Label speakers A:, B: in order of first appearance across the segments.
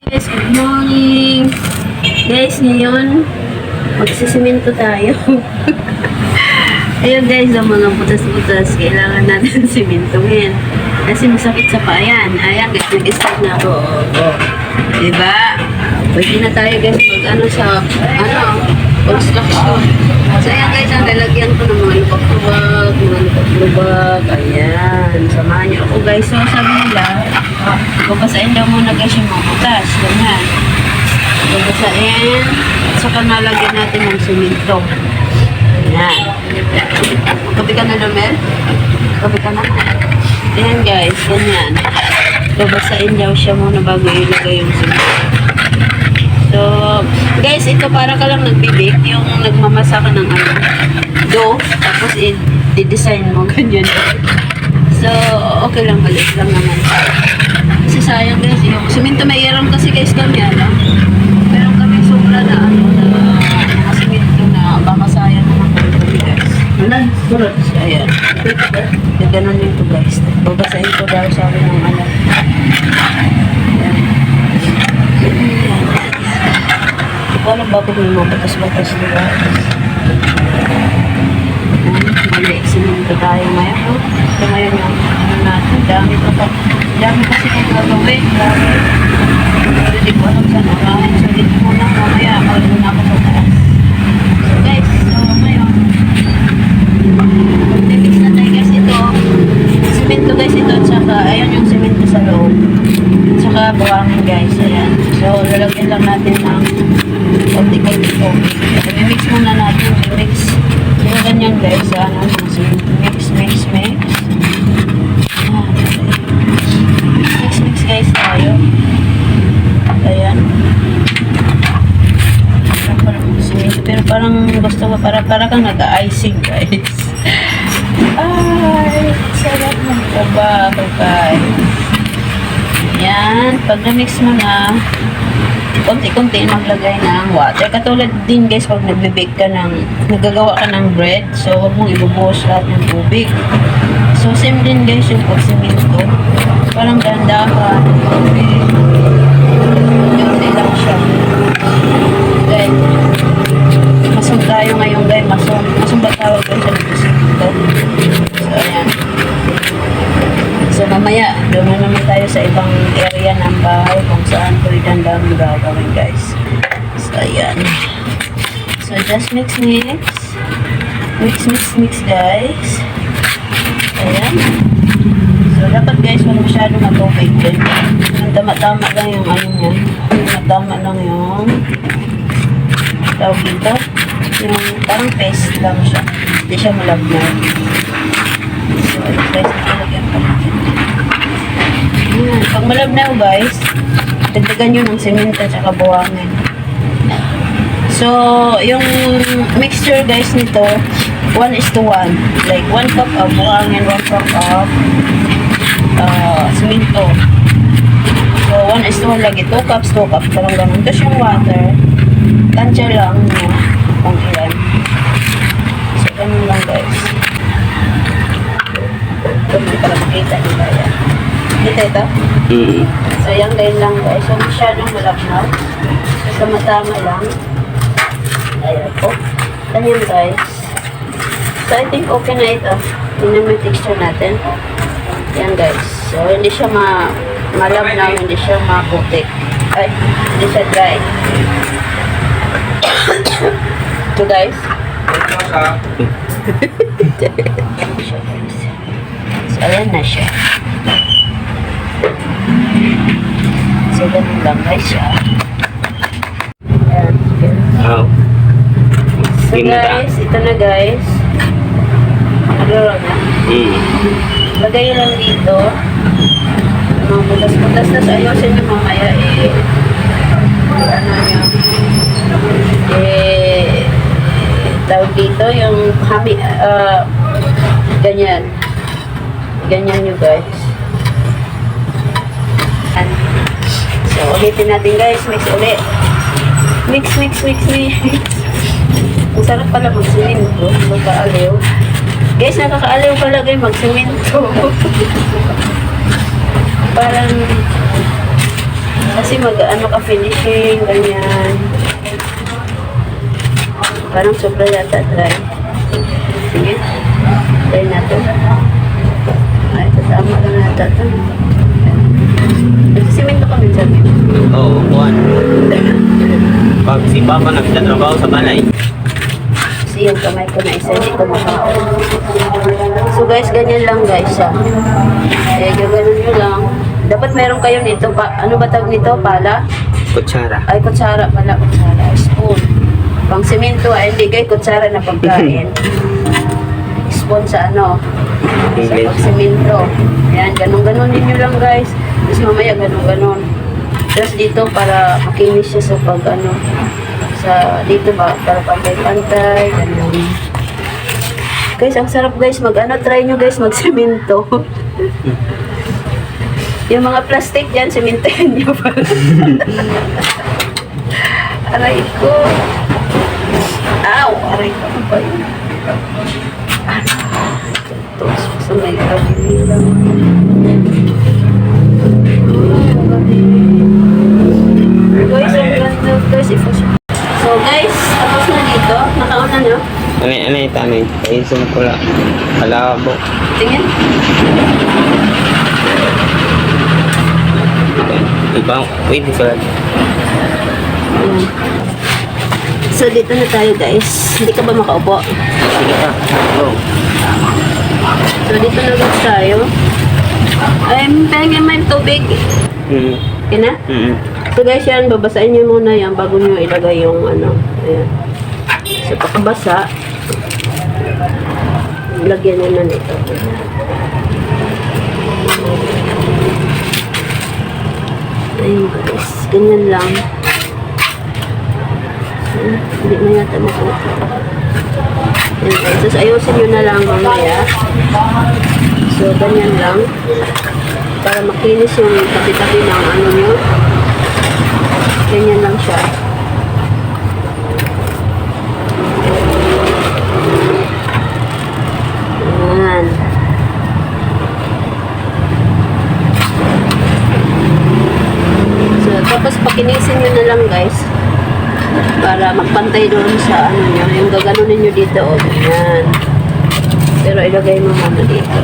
A: Guys, good morning. Guys, ngayon, magsisiminto tayo. Ayun guys, ang mga butas-butas, kailangan natin simintuhin. Kasi masakit sa payan. Ayan guys, nag-start na ako. Oh. Diba? Pwede na tayo guys mag ano sa, ano, construction. So ayan guys, ang lalagyan ko ng mga lubak-lubak, mga lubak-lubak. Ayan, samahan niyo ako guys. So sabi nila, babasain daw muna guys yung mga butas. Ganyan. Babasain, at saka nalagyan natin ng simento. Ayan. Kapi ka na, Romel? Kapi ka na? Ayan guys, ganyan. Babasain daw siya muna bago ilagay yung simento. So, guys, ito para ka lang nagbibake, yung nagmamasa ka ng ano, dough, tapos i-design mo, ganyan. So, okay lang, maliit lang naman. Kasi sayang guys, yung simento may iram kasi guys kami, ano, meron kami sobra na ano, na mga simento na baka sayang naman kami guys.
B: Anan, surat.
A: Ayan. Yung ganun din to guys. Babasahin ko daw sa akin ng ano. Ayan. Hindi ko alam bakit may mga batas-batas diba? Ayan, Siminto tayo ngayon. No? So ngayon yung ano natin, dami pa pa. Dami kasi kayo gagawin. Dami. Pero di ko alam saan unahin. So dito muna mamaya. Magano ako sa taas. So guys, so ngayon, Mix na tayo guys ito. Simento guys ito. Tsaka ayan yung simento sa loob. Tsaka buhangin guys. Ayan. So lalagyan lang natin ng konti-konti po. I-mix muna natin. I-mix. Yung ganyan guys. Ano, yung simento. Mix, mix, mix. Ayan. Mix, mix guys tayo. Ayan. Parang simento. Pero parang gusto ko para para kang nag-icing guys. Ay, sarap ng trabaho guys. Yan, pag na-mix mo na, konti-konti maglagay ng water. Katulad din guys, pag nagbe-bake ka ng, nagagawa ka ng bread, so huwag mong ibubuhos lahat ng tubig. So same din guys yung pagsiminto. Parang dandahan, konti. Konti lang siya. Guys, Masong tayo ngayon guys, masong. Masong ba tawag guys sa dito? So, ayan. So, mamaya, doon na naman tayo sa ibang area ng bahay kung saan pwede ang dami gagawin guys. So, ayan. So, just mix, mix. Mix, mix, mix guys. Ayan. So, dapat guys, wala masyado matubig. Yung tama-tama lang yung ano niya. Tama lang yung tawag dito. Yung parang paste lang siya. Hindi siya malabnag. So, ito guys, nilagyan pa natin. Ayan. Pag malabnaw guys, dagdagan nyo ng semento at buwangin. So, yung mixture guys nito, 1 is to 1. Like, 1 cup of buwangin, 1 cup of uh, semento. So, 1 is to 1 lagi. 2 cups, 2 cups. Parang ganun. Tapos yung water, tansya lang niya kung ilan. So, ganun lang guys. Ito, hindi pala makita nila yan. Kita ito?
B: Mm.
A: So, yan ganyan lang guys. So, masyadong malabnaw. So, tama-tama lang. Ayan po. Ganyan guys. So, I think okay na ito. Tingnan mo yung texture natin. Yan guys. So, hindi siya ma malabnaw, hindi siya maputik. Ay, hindi siya dry. Ito guys. So, ayan na siya. So, ganun lang guys siya. Ayan.
B: Oh.
A: So guys, ito na guys. Naglaro na.
B: Mm.
A: Lagay lang dito. Mga butas-butas na sa ayusin nyo mamaya eh. Ano nyo. Eh, tawag dito yung hami, ah, ganyan. Ganyan nyo guys. Yan. So, ulitin natin guys. Mix ulit. Mix, mix, mix, mix. Sarap pala magsiminto. Magkaaliw. Guys, nakakaaliw pala kayo magsiminto. Parang Kasi mag ano ka finishing, ganyan. Parang sobra yata dry. Sige. Try natin. Ay, tatama lang yata ito. Nagsisimento kami sabi.
B: Oo, kuhan. Pag si Papa nagtatrabaho sa balay.
A: Kasi yung kamay ko na isa, hindi ko. So guys, ganyan lang guys siya. Eh, gaganon nyo lang. Dapat meron kayo nito, pa, ano ba tawag nito? Pala?
B: Kutsara.
A: Ay, kutsara pala, kutsara. Spoon. Pang simento, ay hindi guys, kutsara na pagkain. Spoon sa ano? Sa pag simento. Yan, ganun-ganon ninyo lang guys. Tapos mamaya ganun-ganon. Tapos dito para makinis siya sa pag ano, sa dito ba, para pantay-pantay, ganun. Guys, ang sarap guys, mag ano, try nyo guys, mag simento. Yung mga plastic dyan, simentohan nyo pa. Aray ko. Ow! Aray ko. Ano ba yun? Ano? Sa may kabili lang. Guys, ang ganda. Guys, ito siya. So guys, tapos na dito. Nakauna na.
B: Ito? Ayusin ko lang. Kalabo.
A: Tingin.
B: Ibang, pwede sa
A: Ayan. So dito na tayo guys. Hindi ka ba makaupo?
B: Sige pa. Oo.
A: So dito na guys tayo. Ay, pengen may tubig.
B: Mm.
A: Okay na?
B: Mm.
A: So guys, yan, babasain nyo muna yan bago nyo ilagay yung ano. Ayan. So pagkabasa, lagyan nyo na nito. Ayun guys, ganyan lang. Ayan, Hindi na yata makuha. Ayan guys, tapos ayusin nyo na lang mamaya. So, ganyan lang. Para makinis yung tabi-tabi ng ano nyo. Ganyan lang siya. Ayan. So, tapos pakinisin nyo na lang guys. Para magpantay doon sa ano nyo. Yung gaganunin nyo dito. O, ganyan. Pero ilagay mo muna dito.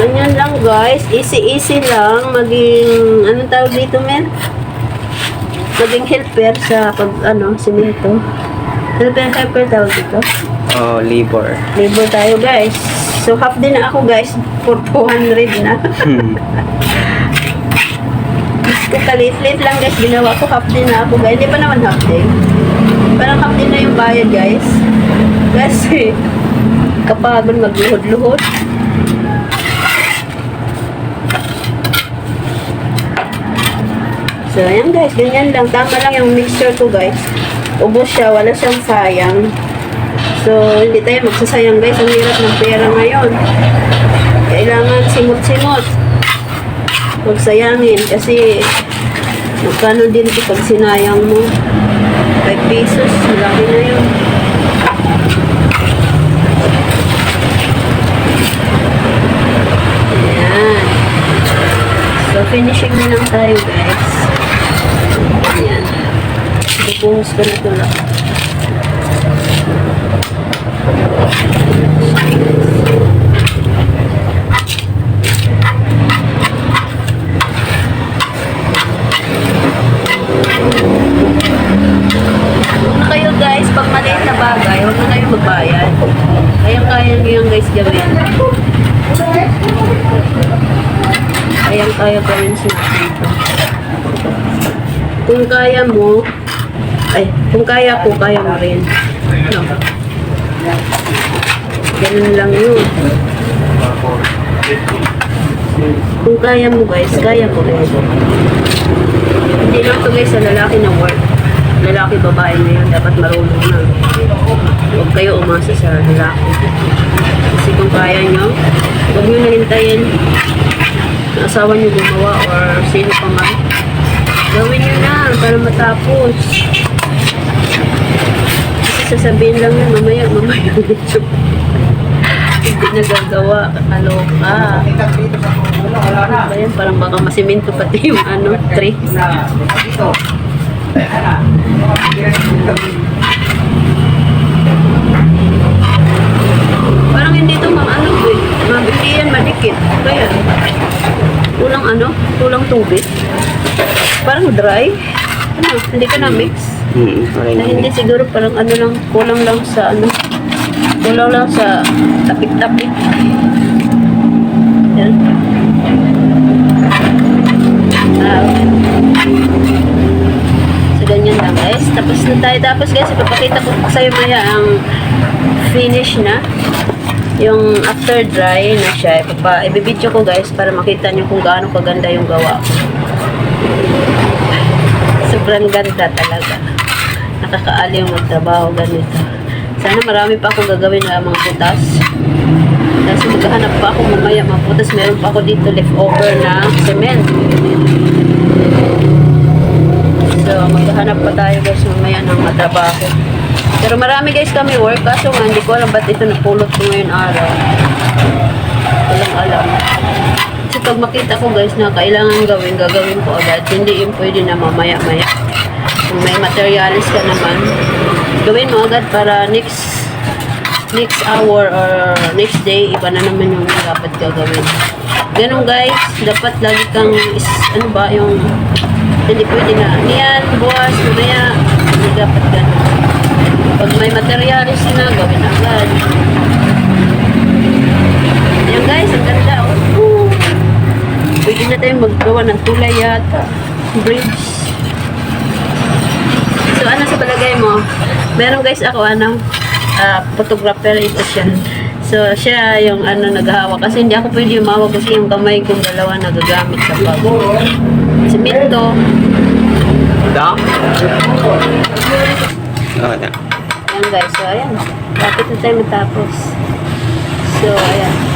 A: So, lang guys. Easy-easy lang. Maging, anong tawag dito, men? Maging helper sa pag, ano, simento. Helper, helper tawag dito.
B: Oh, libor.
A: Labor tayo guys. So, half din na ako guys. For 200 na.
B: Hmm.
A: Kung kalit-lit lang guys, ginawa ko half din na ako guys. Hindi pa naman half din. Parang half din na yung bayad guys. Kasi, kapagod magluhod-luhod. So, ayan guys, ganyan lang. Tama lang yung mixture ko guys. Ubos siya, wala siyang sayang. So, hindi tayo magsasayang guys. Ang hirap ng pera ngayon. Kailangan simot-simot. Huwag sayangin kasi magkano din ito pag sinayang mo. 5 pesos, malaki na yun. Ayan. So, finishing na lang tayo guys. Ayan. Ipuhos ko na ito lang. Kayo guys, pag maliit na bagay, huwag na kayo magbayad. Kayang-kaya nyo yan guys gawin. Kayang-kaya gawin siya dito. Kung kaya mo, ay, kung kaya ko, kaya mo rin. No. Ganun lang yun. Kung kaya mo guys, kaya ko rin. Hindi lang to guys sa lalaki na work. Lalaki, babae na yun. Dapat marunong na. Huwag kayo umasa sa lalaki. Kasi kung kaya nyo, huwag nyo nahintayin na asawa nyo gumawa or sino pa man. Gawin nyo na para matapos. Sasabihin lang yun, mamaya, mamaya. Hindi nagagawa, kakaloka. Ano ba yan? Parang baka masiminto pati yung ano, tree. Parang hindi ito mga ano eh. Mabili yan, madikit. Kaya, kulang ano? Kulang tubig. Parang dry. Ano, hindi ka na-mix.
B: Hmm, okay
A: Na hindi siguro parang ano lang, kulang lang sa ano, kulang lang sa tapik-tapik. Yan. Ah. So, ganyan lang guys. Tapos na tayo. Tapos guys, ipapakita ko sa'yo maya ang finish na. Yung after dry na siya. Ipapa, ibibidyo ko guys para makita nyo kung gaano kaganda yung gawa ko. Sobrang ganda talaga. Nakakaaliw magtrabaho ganito. Sana marami pa akong gagawin na mga putas. Kasi maghahanap pa ako mamaya mga putas. Meron pa ako dito leftover na cement. So, maghahanap pa tayo guys mamaya ng matrabaho. Pero marami guys kami work. Kaso nga, hindi ko alam ba't ito napulot ko ngayon araw. Pag makita ko guys na kailangan gawin, gagawin ko agad. Hindi yung pwede na mamaya-maya. Kung may materials ka naman, gawin mo agad para next next hour or next day, iba na naman yung dapat gagawin. Ganun guys, dapat lagi kang, is, ano ba, yung hindi pwede na, niyan, buwas, mamaya, hindi dapat ganun. Pag may materials na, gawin agad. Yan guys, ang ganda. Oh. Woo! Pwede na tayong maggawa ng tulay yata. Bridge. So, ano sa palagay mo? Meron guys ako, ano, ah, photographer ito siya. So, siya yung ano, naghahawak. Kasi hindi ako pwede umawag kasi yung kamay kong dalawa nagagamit sa pag simento.
B: Da? Oh, da.
A: Ayan guys, so ayan. Bakit na tayo matapos? So, ayan.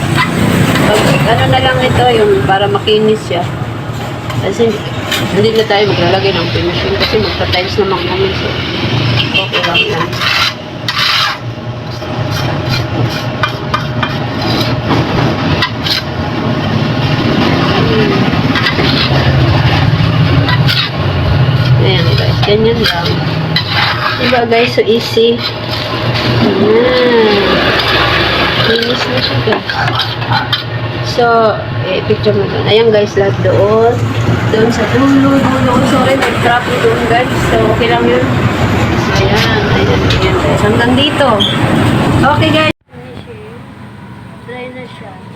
A: Ano na lang ito, yung para makinis siya. Kasi hindi na tayo maglalagay ng finishing kasi magta-tiles naman kami. So, okay lang yan. Ayan guys, ganyan lang. Diba guys, so easy. Ayan. Linis na siya. So, eh, picture mo doon. Ayan guys, lahat doon. Doon sa dulo, dulo. Sorry, may traffic doon guys. So, okay lang yun. So, ayan, ayan, ayan guys. Hanggang dito. Okay guys. Dry na siya.